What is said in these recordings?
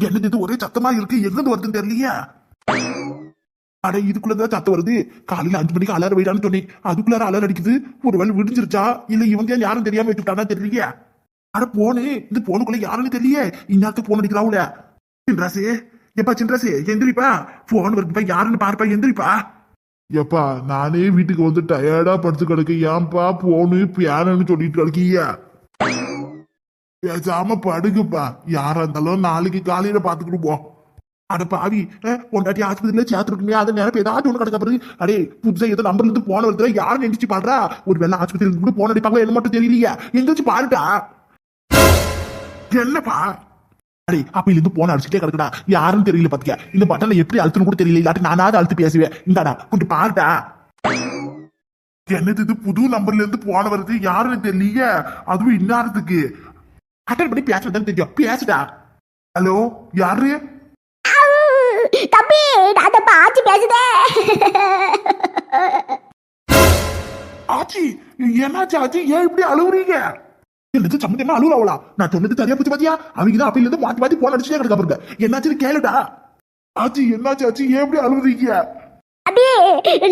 என்னது இது ஒரே சத்தமா இருக்கு? எங்கிருந்து வருதுன்னு தெரியலையா. அட இதுக்குள்ளதான் சத்தம் வருது? காலையில அஞ்சு மணிக்கு அலாரம் வைடான்னு சொன்னேன். அதுக்குள்ளார அலாரம் அடிக்குது. ஒரு வேலை விடிஞ்சிருச்சா? இல்ல இவங்க யாரும் தெரியாம வச்சுட்டானா தெரியலையா. அட போனு. இந்த போனுக்குள்ள யாருன்னு தெரியல இந்நேரத்துக்கு போன் அடிக்கிறாவுல சின்ராசே. எப்பா சின்ராசே எந்திரிப்பா. போன் வருதுப்பா. யாருன்னு பாருப்பா. எந்திரிப்பா. எப்பா நானே வீட்டுக்கு வந்து டயர்டா படுத்து கிடக்கு ஏன்பா போனு பியானன்னு சொல்லிட்டு கிடக்கீங்க? பேசாம படுக்குப்பா யாரா இருந்தாலும் நாளைக்கு காலையில பாத்துக்கிட்டு போ. அட பாவி பொண்டாட்டி ஆஸ்பத்திரியில சேர்த்துருக்குமே அதை நினைப்பு ஏதாச்சும் ஒண்ணு கிடக்க பிறகு அடே புதுசா ஏதோ நம்பர்ல இருந்து போன வருது யாரும் எந்திரிச்சு பாடுறா? ஒரு வேலை ஆஸ்பத்திரியில இருந்து கூட போன அடிப்பாங்க என்ன மட்டும் தெரியலையா. எந்திரிச்சு பாருட்டா என்னப்பா? அடே அப்ப இருந்து போன அடிச்சுட்டே கிடக்குடா. யாரும் தெரியல பாத்துக்க இந்த பட்டனை எப்படி அழுத்துன்னு கூட தெரியல. இல்லாட்டி நானாவது அழுத்து பேசுவேன். இந்தாடா கொஞ்சம் பாருடா. என்னது இது? புது நம்பர்ல இருந்து போன வருது. யாருன்னு தெரியல அதுவும் இன்னாரத்துக்கு அட்டன் பண்ணி பேசுறதுன்னு தெரியும். பேசுடா. ஹலோ யாரு? தம்பி நான் தப்பா ஆச்சு பேசுதே. ஆச்சி என்னாச்சு ஆச்சி ஏன் இப்படி அழுவுறீங்க? என்னது சம்மந்தமா அழுவுறாவளா? நான் சொன்னது சரியா போச்சு பாத்தியா? அவங்க தான் அப்பையில இருந்து மாத்தி மாத்தி போன் அடிச்சுட்டே கிடக்க பாருங்க. என்னாச்சுன்னு கேளுடா. ஆச்சி என்னாச்சு ஆச்சி? ஏன் இப்படி அழுவுறீங்க? அடி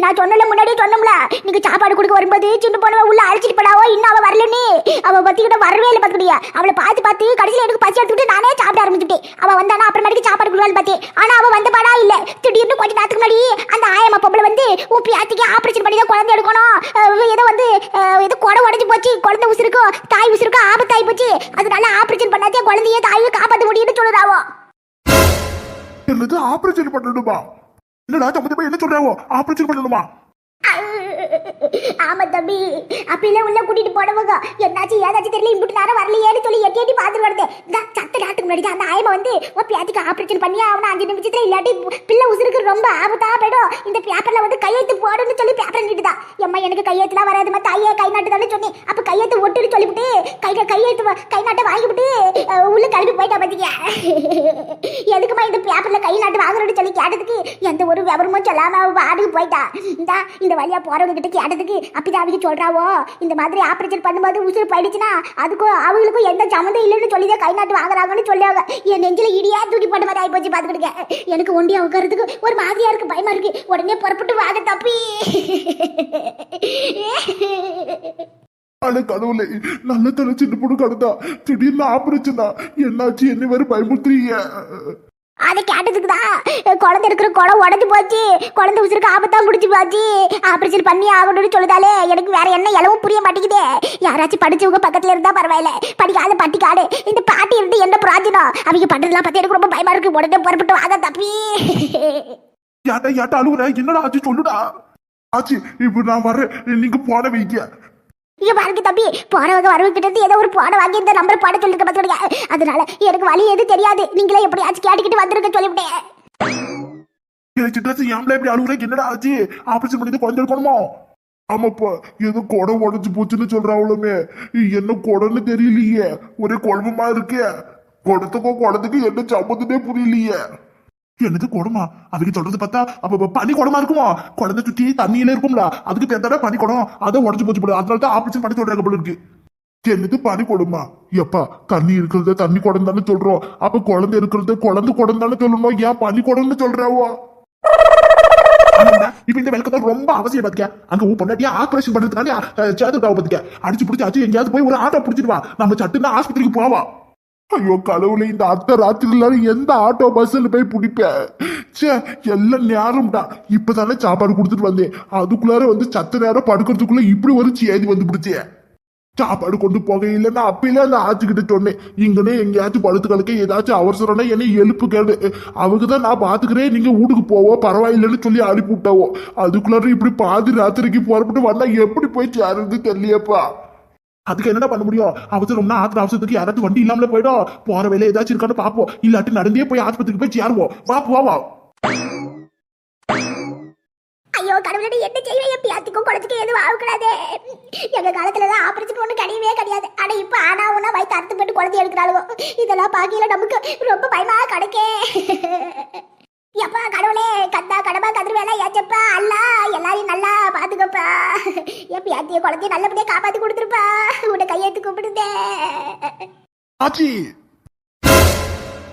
நான் சொன்னல முன்னாடியே சொன்னோம்ல நீங்க சாப்பாடு கொடுக்க வரும்போது சின்ன பொண்ணு உள்ள அழைச்சிட்டு போனாவோ இன்னும் அவ வரலன்னு. அவ பத்திக்கிட்ட வரவே இல்லை பாத்துக்கிட்டியா அவளை பார்த்து பார்த்து கடைசியில் எனக்கு பசி எடுத்துக்கிட்டு நானே சாப்பிட ஆரம்பிச்சுட்டேன். அவ வந்தானா அப்புறமேட்டுக்கு சாப்பாடு கொடுக்கலான்னு பார்த்தேன். ஆனா அவ வந்த பாடா இல்லை. திடீர்னு கொஞ்ச நேரத்துக்கு முன்னாடி அந்த ஆயம்மா பொம்பளை வந்து உன் பியாத்திக்கு ஆபரேஷன் பண்ணி தான் குழந்தை எடுக்கணும். அஹ் ஏதோ வந்து அஹ் ஏதோ குடை உடஞ்சு போச்சு குழந்தை உசுருக்கும் தாய் உசுருக்கும் ஆபத்தாயி போச்சு. அதனால ஆப்ரேஷன் பண்ணாதே குழந்தைய தாயும் காப்பாற்ற முடியும்னு சொல்லுறாவோ என்னது ஆபரேஷன் பண்ணணுமா? என்னடா சம்மந்தமா என்ன சொல்றாவோ? ஆபரேஷன் பண்ணணுமா? ஆமா தம்பி. அப்படில உள்ள கூட்டிட்டு போனவங்க என்னாச்சு ஏதாச்சும் தெரியல இம்புட்டு நேரம் வரலையேன்னு சொல்லி எட்டி எட்டி வருது. கிடந்தேன் சத்த நாட்டுக்கு முன்னாடி அந்த ஆயமா வந்து உன் பியாத்திக்கு ஆபரேஷன் பண்ணி அவனை அஞ்சு நிமிஷத்துல. இல்லாட்டி பிள்ளை உசுருக்கு ரொம்ப ஆபத்தா போயிடும். இந்த பேப்பர்ல வந்து கையெழுத்து போடுன்னு சொல்லி பேப்பர் நீட்டுதா. எம்மா எனக்கு கையெழுத்துலாம் வராதுமா தாயே கை நாட்டுதான்னு சொன்னேன். அப்ப கையெழுத்து ஒட்டுன்னு சொல்லிவிட்டு கை கையெழுத்து கை நாட்டை வாங்கிவிட்டு உள்ள கிளம்பி போயிட்டா பாத்தீங்க எதுக்குமா இந்த பேப்பர்ல கை நாட்டு வாங்குறோம்னு சொல்லி கேட்டதுக்கு எந்த ஒரு விவரமும் சொல்லாம அவ வாடகை போயிட்டா. இந்தா இந்த வழியா போறவங்க கிட்ட கேட்டதுக்கு அப்படிதான் அவங்க சொல்றாவோ? இந்த மாதிரி ஆபரேஷன் பண்ணும்போது உசுறு போயிடுச்சுன்னா அதுக்கும் அவங்களுக்கும் எந்த சம்மந்தம் இல்லைன்னு சொல்லி தான் கை நாட்டு வாங்குறாங்கன்னு சொல்லுவாங்க. என் நெஞ்சில இடியா தூக்கி போட்ட மாதிரி ஆயிப்போச்சு பாத்துக்கிட்டு எனக்கு ஒண்டியா உட்காரத்துக்கு ஒரு மாதிரியா இருக்கு பயமா இருக்கு. உடனே புறப்பட்டு வாங்க. தப்பி. அட கடவுளே நல்ல தலை சின்ன பொண்ணு கடந்தா திடீர்னு ஆபரேஷனா? என்னாச்சு? என்ன வேற பயமுறுத்துறீங்க? அதை கேட்டதுக்கு தான் குழந்தை இருக்கிற குளம் உடஞ்சு போச்சு. குழந்தை உசுருக்கு ஆபத்தா முடிச்சு போச்சு. ஆபரேஷன் பண்ணி ஆகணும்னு சொல்லுதாலே எனக்கு வேற என்ன இளவும் புரிய மாட்டேங்குதே. யாராச்சும் படிச்சவங்க பக்கத்துல இருந்தா பரவாயில்ல. படிக்காத பட்டிக்காடு. இந்த பாட்டி இருந்து என்ன பிராஜனம் அவங்க பண்றதெல்லாம் பத்தி எனக்கு ரொம்ப பயமா இருக்கு. உடனே புறப்பட்டு வாங்க தப்பி. ஏட்டா ஏட்டா அழுகுற என்னடா ஆச்சு? சொல்லுடா. ஆச்சு இப்ப நான் வரேன் நீங்க போன வைக்க இங்க பாருங்க தம்பி போறவங்க வரவங்க இருந்து ஏதோ ஒரு போன வாங்கி இந்த நம்பர் போட சொல்லிருக்க பார்த்துடுங்க அதனால எனக்கு வழி எதுவும் தெரியாது. நீங்களே எப்படியாச்சும் கேட்டுக்கிட்டு வந்துருங்க சொல்லிவிட்டேன். சின்ன ஏன்ல இப்படி அழுகுற என்னடா ஆச்சு? ஆபரேஷன் பண்ணி குழந்தை எடுக்கணுமோ ஆமாப்பா ஏதோ குடம் உடஞ்சு போச்சுன்னு சொல்றாவளுமே. என்ன குடம்னு தெரியலையே. ஒரே குழம்பமா இருக்கே. குடத்துக்கும் குடத்துக்கும் என்ன சம்மந்தமே புரியலையே. எனக்கு குடமா. அதுக்கு சொல்றது பார்த்தா அப்ப பனி குடமா இருக்குமா? குழந்தை சுத்தி தண்ணியில இருக்கும்ல. அதுக்கு பேர்தாடா பனி குடம். அதை உடஞ்சு போச்சு போல. அதனால தான் ஆப்ரேஷன் பண்ணி சொல்றாங்க போல இருக்கு. என்னது பனி குடமா? எப்பா தண்ணி இருக்கிறத தண்ணி குடம் தானே சொல்றோம். அப்ப குழந்தை இருக்கிறது குழந்தை குடம் தானே சொல்லணும். ஏன் பனி குடம்னு சொல்றாவோ? இப்ப இந்த விளக்கத்தை ரொம்ப அவசியம் பாத்துக்க. அங்க உன் பொண்டாட்டியா ஆபரேஷன் பண்றதுக்காண்டி சேர்த்து பாத்துக்க. அடிச்சு பிடிச்சி ஆச்சு எங்கேயாவது போய் ஒரு ஆட்டோ பிடிச்சிட்டு வா. நம்ம சட்டுன்னு ஆஸ்பத்திரிக்கு போவா. ஐயோ கடவுளே இந்த அத்தை ராத்திரில எந்த ஆட்டோ பஸ்ல போய் பிடிப்பேன் ச்சே எல்லாம் நேரம்டா. இப்பதானே சாப்பாடு கொடுத்துட்டு வந்தேன். அதுக்குள்ளார வந்து சத்த நேரம் படுக்கிறதுக்குள்ள இப்படி ஒரு சேதி வந்து பிடிச்சே சாப்பாடு கொண்டு போக இல்லைன்னா அப்பயில அந்த ஆச்சுக்கிட்ட சொன்னேன். இங்கனே எங்கேயாச்சும் படுத்து கிடக்க ஏதாச்சும் அவசரம்னா என்னை எழுப்பு கேடு அவங்க தான் நான் பாத்துக்கிறேன். நீங்க வீட்டுக்கு போவோம் பரவாயில்லைன்னு சொல்லி அனுப்பி விட்டாவோ. அதுக்குள்ளார இப்படி பாதி ராத்திரிக்கு புறப்பட்டு வந்தா எப்படி போய் சேருது தெரியலையப்பா. அதுக்கு என்னடா பண்ண முடியும்? அவசரம்னா ஆத்திர அவசரத்துக்கு யாராச்சும் வண்டி இல்லாமல போயிடும் போற வேலை ஏதாச்சும் இருக்கான்னு பாப்போம். இல்லாட்டி நடந்தே போய் ஆஸ்பத்திரிக்கு போய் சேருவோம். வா போவா ஐயோ கடவுளடி என்ன செய்வேன் என் பியாத்திக்கும் குழந்தைக்கும் எதுவும் ஆகக்கூடாது. எங்க காலத்துல தான் ஆபரேஷன் ஒண்ணு கிடையவே கிடையாது. ஆனா இப்ப ஆனா உனா வயிற்று அறுத்துப்பட்டு குழந்தை எடுக்கிறாளுவோ. இதெல்லாம் பாக்கியில நமக்கு ரொம்ப பயமா கிடைக்கே. எப்பா கடவுளே கந்தா கடமா கதிர்வேலா ஏச்சப்பா அல்லா எல்லாரையும் நல்லா பாத்துக்கப்பா. என் பியாத்திய குழந்தைய நல்லபடியா காப்பாத்தி கொடுத்துருப்பா. உன்னை கையெழுத்து கூப்பிடுதே ஆச்சி.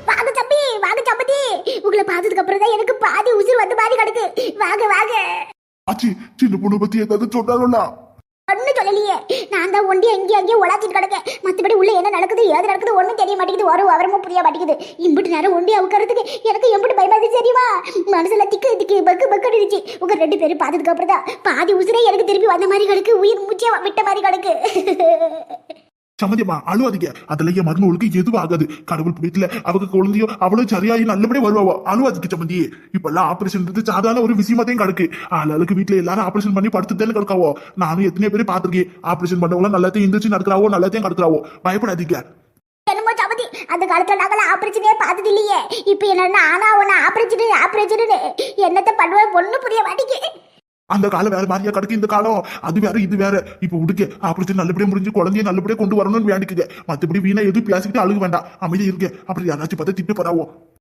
வாங்க தம்பி வாங்க சம்மதி உங்களை பார்த்ததுக்கு அப்புறம் தான் எனக்கு பாதி உசுர் வந்த மாதிரி கிடக்கு. வாங்க வாங்க. ஆச்சி சின்ன பொண்ணு பத்தி ஏதாவது சொன்னாங்களா ஒன்றும் சொல்லலையே. நான் தான் ஒண்டி அங்கேயும் அங்கேயே உலாத்திட்டு கிடக்கேன். மற்றபடி உள்ள என்ன நடக்குது ஏது நடக்குது ஒன்றும் தெரிய மாட்டேங்குது. ஒரு விவரமும் புரிய மாட்டேங்குது. இம்பிட்டு நேரம் ஒண்டி அவுக்கிறதுக்கு எனக்கு எம்பிட்டு பயமாது தெரியுமா மனசுல திக்கு திக்கு பக்கு பக்கு அடிச்சு உங்க ரெண்டு பேரும் பார்த்ததுக்கு அப்புறம் தான் பாதி உசுரே எனக்கு திருப்பி வந்த மாதிரி கிடக்கு. உயிர் மூச்சே விட்ட மாதிரி கிடக்கு. சம்மதியம்மா அழுவாதீங்க. அதுல என் மருமகளுக்கு எதுவும் ஆகாது. கடவுள் புரியத்துல அவங்க குழந்தையோ அவ்வளவு சரியாயி நல்லபடியே வருவாவோ? அழுவாதிக்கு சம்மந்தி. இப்ப எல்லாம் ஆபரேஷன் சாதாரண ஒரு விஷயமாத்தையும் கிடக்கு. ஆளுக்கு வீட்டுல எல்லாரும் ஆபரேஷன் பண்ணி படுத்துட்டேன்னு கிடக்காவோ? நானும் எத்தனை பேர் பாத்திருக்கேன் ஆபரேஷன் பண்ணவங்க நல்லாத்தையும் எந்திரிச்சு நடக்கிறாவோ நல்லாத்தையும் கடத்துறாவோ பயப்படாதீங்க. என்னமோ சமதி அந்த காலத்துல நாங்களாம் ஆபரேஷனே பார்த்தது இல்லையே. இப்போ என்னன்னா ஆனா ஒன்னு ஆபரேஷன் ஆபரேஷன் என்னத்தை பண்ணுவேன் ஒண்ணு புரிய மாட்டேங்குது. அந்த காலம் வேற மாதிரியா கிடக்கு இந்த காலம். அது வேற இது வேற. இப்ப உடுக்க அப்படி நல்லபடியா முடிஞ்சு குழந்தைய நல்லபடியா கொண்டு வரணும்னு வேண்டிக்குது. மத்தபடி வீணா எதுவும் பேசிக்கிட்டு அழுக வேண்டாம். அமைதியா இருக்க. அப்படி யாராச்சும் பார்த்தா திட்டு பராவோ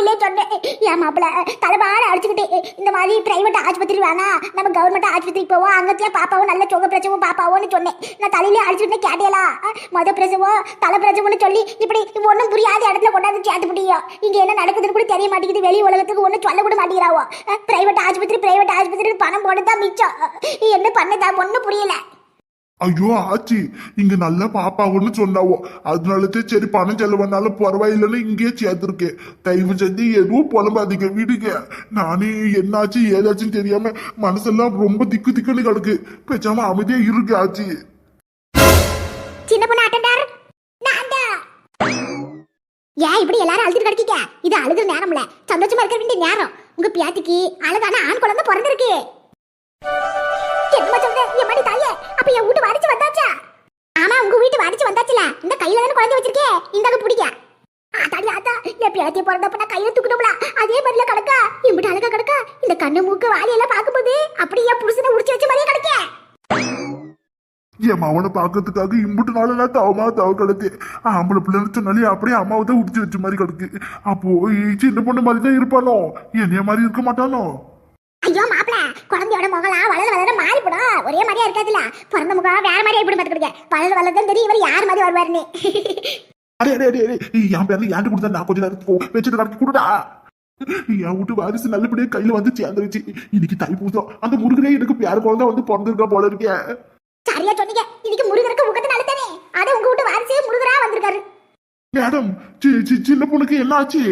இதுக்கு சொன்னேன். என் மாப்பிள்ளை தலைபாடு அடிச்சுக்கிட்டு இந்த மாதிரி பிரைவேட் ஆஸ்பத்திரி வேணாம் நம்ம கவர்மெண்ட் ஆஸ்பத்திரிக்கு போவோம். அங்கத்திலே பாப்பாவும் நல்ல சுக பிரசவம் பாப்பாவோன்னு சொன்னேன். நான் தலையிலே அடிச்சுட்டு கேட்டேலா. மொத பிரசவம் தலை பிரசவம்னு சொல்லி இப்படி ஒன்றும் புரியாத இடத்துல கொண்டாந்து சேர்த்து முடியும் இங்க என்ன நடக்குதுன்னு கூட தெரிய மாட்டேங்குது. வெளி உலகத்துக்கு ஒன்றும் சொல்ல கூட மாட்டேங்கிறாவோ? பிரைவேட் ஆஸ்பத்திரி பிரைவேட் ஆஸ்பத்திரி பணம் போட்டு தான் மிச்சம் என்ன பண்ணதா? ஒன்றும் புரியல. ஐயோ ஆச்சி இங்க நல்ல பாப்பாவுன்னு சொன்னாவோ. அதனாலதான் சரி பணம் செலவுனாலும் பரவாயில்லைன்னு இங்கேயே சேர்த்துருக்கேன் தயவு செஞ்சு எதுவும் புலம்பாதீங்க விடுங்க. நானே என்னாச்சு ஏதாச்சுன்னு தெரியாம மனசெல்லாம் ரொம்ப திக்கு திக்குன்னு கிடக்கு. பேசாம அமைதியா இருக்கு ஆச்சி. சின்ன பொண்ணு அட்டண்டார் ஏன் இப்படி எல்லாரும் அழுதுட்டு கிடக்கீங்க? இது அழுகிற நேரம்ல. சந்தோஷமா இருக்க வேண்டிய நேரம். உங்க பியாத்திக்கு அழகான ஆண் குழந்தை பிறந்திருக்கு. என்னமா சொல்ற? என் மடி தாயே அப்ப என் வீட்டு வாரிச்சு வந்தாச்சா? ஆமா உங்க வீட்டு வாரிச்சு வந்தாச்சுல. இந்த கையில தானே குழந்தை வச்சிருக்கே? இந்தாங்க பிடிக்க? அதாடி ஆத்தா என் பியாத்திய பிறந்தப்ப நான் கையில தூக்கணும்ல அதே மாதிரில கிடக்கா? இம்பிட்டு அழகா கிடக்கா? இந்த கண்ணு மூக்கு வாலியெல்லாம் பார்க்கும்போது அப்படி என் புருஷனை உடிச்சு வச்ச மாதிரியே கிடக்கே. என் மவனை பார்க்கறதுக்காக இம்புட்டு நாள் நான் தவமா தவ கிடக்கு. ஆம்பளை பிள்ளைன்னு சொன்னாலே அப்படியே அம்மாவை தான் உடிச்சு வச்ச மாதிரி கிடக்கு. அப்போ சின்ன பொண்ணு மாதிரி தான் இருப்பானோ என்னைய மாதிரி இருக்க மாட்டானோ குழந்தையோட முகலாம் வளர வளர மாறி போடும் ஒரே மாதிரியா இருக்காதுல பிறந்த முகம் வேற மாதிரியா எப்படி பார்த்துக்கிடுங்க வளர வளர்தான் தெரியும். இவர் யார் மாதிரி வருவாருன்னு. அடே அடே அடே என் பேர்ல ஏன்ட்டு கொடுத்தா நான் கொஞ்ச நேரத்துக்கு வச்சுட்டு கடக்கு கொடுடா. என் வீட்டு வாரிசு நல்லபடியா கையில வந்து சேர்ந்துருச்சு. இன்னைக்கு தைப்பூசம் அந்த முருகனே எனக்கு பேர குழந்தை வந்து பிறந்திருக்கா போல இருக்கே. சரியா சொன்னீங்க. இன்னைக்கு முருகருக்கு உகத்து நல்லதானே அத உங்க வீட்டு வாரிசே முருகரா வந்திருக்காரு. மேடம் சின்ன பொண்ணுக்கு என்ன ஆச்சு?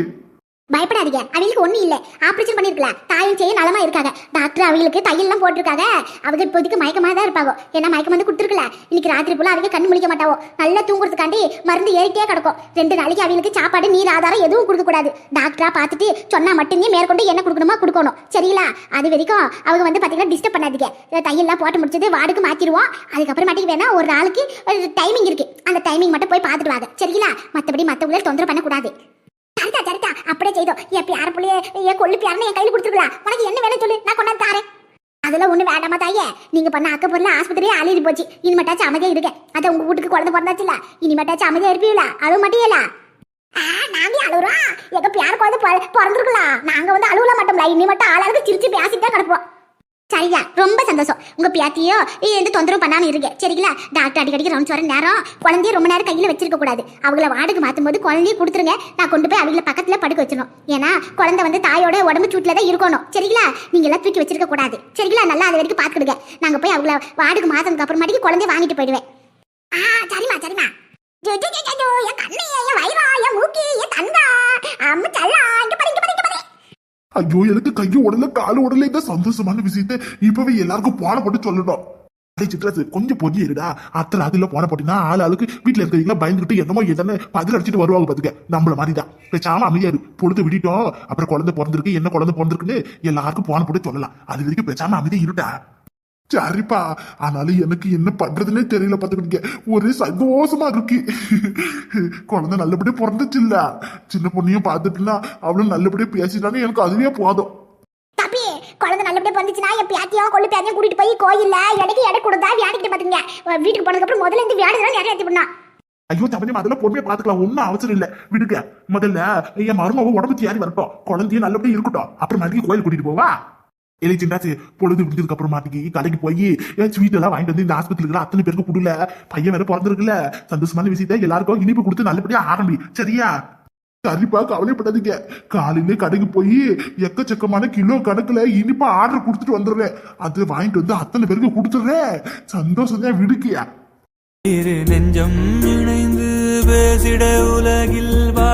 பயப்படாதீங்க. அவங்களுக்கு ஒண்ணும் இல்ல. ஆபரேஷன் பண்ணிருக்கலாம் தாயும் செய்ய நலமா இருக்காங்க. டாக்டர் அவங்களுக்கு தையல்லாம் போட்டிருக்காங்க. அவங்க இப்போதைக்கு மயக்கமா தான் இருப்பாங்க. ஏன்னா மயக்கம் வந்து கொடுத்துருக்கல. இன்னைக்கு ராத்திரி போல அவங்க கண்ணு முழிக்க மாட்டாவோ நல்லா தூங்குறதுக்காண்டி மருந்து ஏறிட்டே கிடக்கும். ரெண்டு நாளைக்கு அவங்களுக்கு சாப்பாடு நீர் ஆதாரம் எதுவும் கொடுக்க கூடாது. டாக்டரா பார்த்துட்டு சொன்னா மட்டுமே மேற்கொண்டு என்ன கொடுக்கணுமா கொடுக்கணும். சரிங்களா? அது வரைக்கும் அவங்க வந்து பாத்தீங்கன்னா டிஸ்டர்ப் பண்ணாதீங்க. தையல்லாம் போட்டு முடிச்சது வார்டுக்கு அதுக்கப்புறம் அதுக்கப்புறமாட்டிக்கு வேணா ஒரு நாளைக்கு ஒரு டைமிங் இருக்கு. அந்த டைமிங் மட்டும் போய் பார்த்துட்டு வாங்க. சரிங்களா? மத்தபடி மத்தவங்களை தொந்தரவு பண்ணக்கூடாது. சரிதா சரிதா அப்படியே செய்தோம் என் பியார் புள்ளிய என் கொள்ளு பியாருன்னு என் கையில கொடுத்துருக்கலாம் உனக்கு என்ன வேணும் சொல்லு நான் கொண்டாந்து தாரேன். அதெல்லாம் ஒண்ணு வேண்டாமா தாயே? நீங்க பண்ண அக்க பொருள் ஆஸ்பத்திரியே அழிஞ்சு போச்சு. இனிமேட்டாச்சும் அமைதியா இருக்க அத உங்க வீட்டுக்கு குழந்தை பிறந்தாச்சுல. இனிமேட்டாச்சும் அமைதியா இருப்பீங்களா? அழுவ மாட்டீங்களா? ஆ, நாங்க அழுகுறோம் எங்க பியார் குழந்தை பிற- பிறந்திருக்கலாம் நாங்க வந்து அழுவல மாட்டோம்ல. இனி மட்டும் ஆளாளுக்கு சிரிச்சு பேசிட்டு தான் கிடப்போம். சரியா? ரொம்ப சந்தோஷம். உங்க பியாத்தியோ எந்த தொந்தரவும் பண்ணாம இருங்க. சரிங்களா? டாக்டர் அடிக்கடிக்கு ரவுண்ட்ஸ் வர நேரம் குழந்தைய ரொம்ப நேரம் கையில வச்சிருக்க கூடாது. அவங்கள வார்டுக்கு மாத்தும் போது குழந்தைய கொடுத்துருங்க. நான் கொண்டு போய் அவங்கள பக்கத்துல படுக்க வச்சிடணும். ஏன்னா குழந்தை வந்து தாயோட உடம்பு சூட்டில தான் இருக்கணும். சரிங்களா? நீங்க எல்லாம் தூக்கி வச்சிருக்க கூடாது. சரிங்களா? நல்லா அது வரைக்கும் பாத்துக்கிடுங்க நாங்க போய் அவங்கள வாடகை மாத்ததுக்கு அப்புறமாட்டிக்கு குழந்தைய வாங்கிட்டு போயிடுவேன். ஆ சரிம்மா சரிம்மா ஜோ, ஜோ, ஜோ, ஜோ, ஜோ, என் கண்ணு என் வயிறா என் மூக்கி என் தங்கா அம்மு சல்லா இங்க பாரு இங்க பாரு இங்க பாரு ஐயோ எனக்கு கையை உடல காலு உடல இந்த சந்தோஷமான விஷயத்த இப்பவே எல்லாருக்கும் போன போட்டு சொல்லணும். சித்ராசு கொஞ்சம் பொறி இருடா. அத்தனை அதுல போன போட்டினா ஆள் ஆளுக்கு வீட்டுல இருக்கிறீங்களா பயந்துகிட்டு என்னமோ எதனா பதில் அடிச்சிட்டு வருவாங்க பாத்துக்க. நம்மள மாதிரி தான் பேசாம அமைதியா பொழுது விட்டுட்டோம் அப்புறம் குழந்தை பிறந்திருக்கு என்ன குழந்தை பிறந்திருக்குன்னு எல்லாருக்கும் போன போட்டு சொல்லலாம். அது வரைக்கும் பேசாம அமைதியா இருட்டா சரிப்பா ஆனாலும் எனக்கு என்ன பண்றதுன்னே தெரியல பாத்துக்கிட்டீங்க ஒரே சந்தோஷமா இருக்கு. குழந்தை நல்லபடியா பிறந்துச்சு இல்ல. சின்ன பொண்ணையும் பார்த்துட்டுனா அவளும் நல்லபடியா பேசிட்டான்னு எனக்கு அதுவே போதும். தப்பி குழந்தை நல்லபடியா வந்துச்சுன்னா என் பேத்தியும் கொள்ளு பேத்தியும் கூட்டிட்டு போய் கோயில்ல எடைக்கு எடை கொடுத்தா வியாடிக்கிட்டு பாத்துங்க வீட்டுக்கு போனதுக்கு அப்புறம் முதல்ல இந்த வியாடி தான் நிறைய பண்ணா ஐயோ தம்பி அதெல்லாம் பொறுமையா பாத்துக்கலாம். ஒன்னும் அவசரம் இல்ல. விடுங்க. முதல்ல என் மருமக உடம்பு தேறி வரட்டும். குழந்தைய நல்லபடியா இருக்கட்டும். அப்புறம் மறுபடியும் கோயில் கூட்டிட்டு போவா? இல்லை சின்னாச்சு பொழுது விடுந்ததுக்கு அப்புறம் மாட்டிக்கு கடைக்கு போய் ஏன் ஸ்வீட் எல்லாம் வாங்கிட்டு வந்து இந்த ஆஸ்பத்திரிக்கு அத்தனை பேருக்கு கொடுல. பையன் வேற பிறந்திருக்குல்ல சந்தோஷமான விஷயத்த எல்லாருக்கும் இனிப்பு கொடுத்து நல்லபடியா ஆரம்பி. சரியா? சரிப்பா கவலைப்படாதீங்க. காலையிலே கடைக்கு போய் எக்கச்சக்கமான கிலோ கணக்குல இனிப்பா ஆர்டர் கொடுத்துட்டு வந்துடுறேன். அது வாங்கிட்டு வந்து அத்தனை பேருக்கு கொடுத்துடுறேன். சந்தோஷம் தான் விடுக்கியா? நெஞ்சம் இணைந்து பேசிட உலகில் வா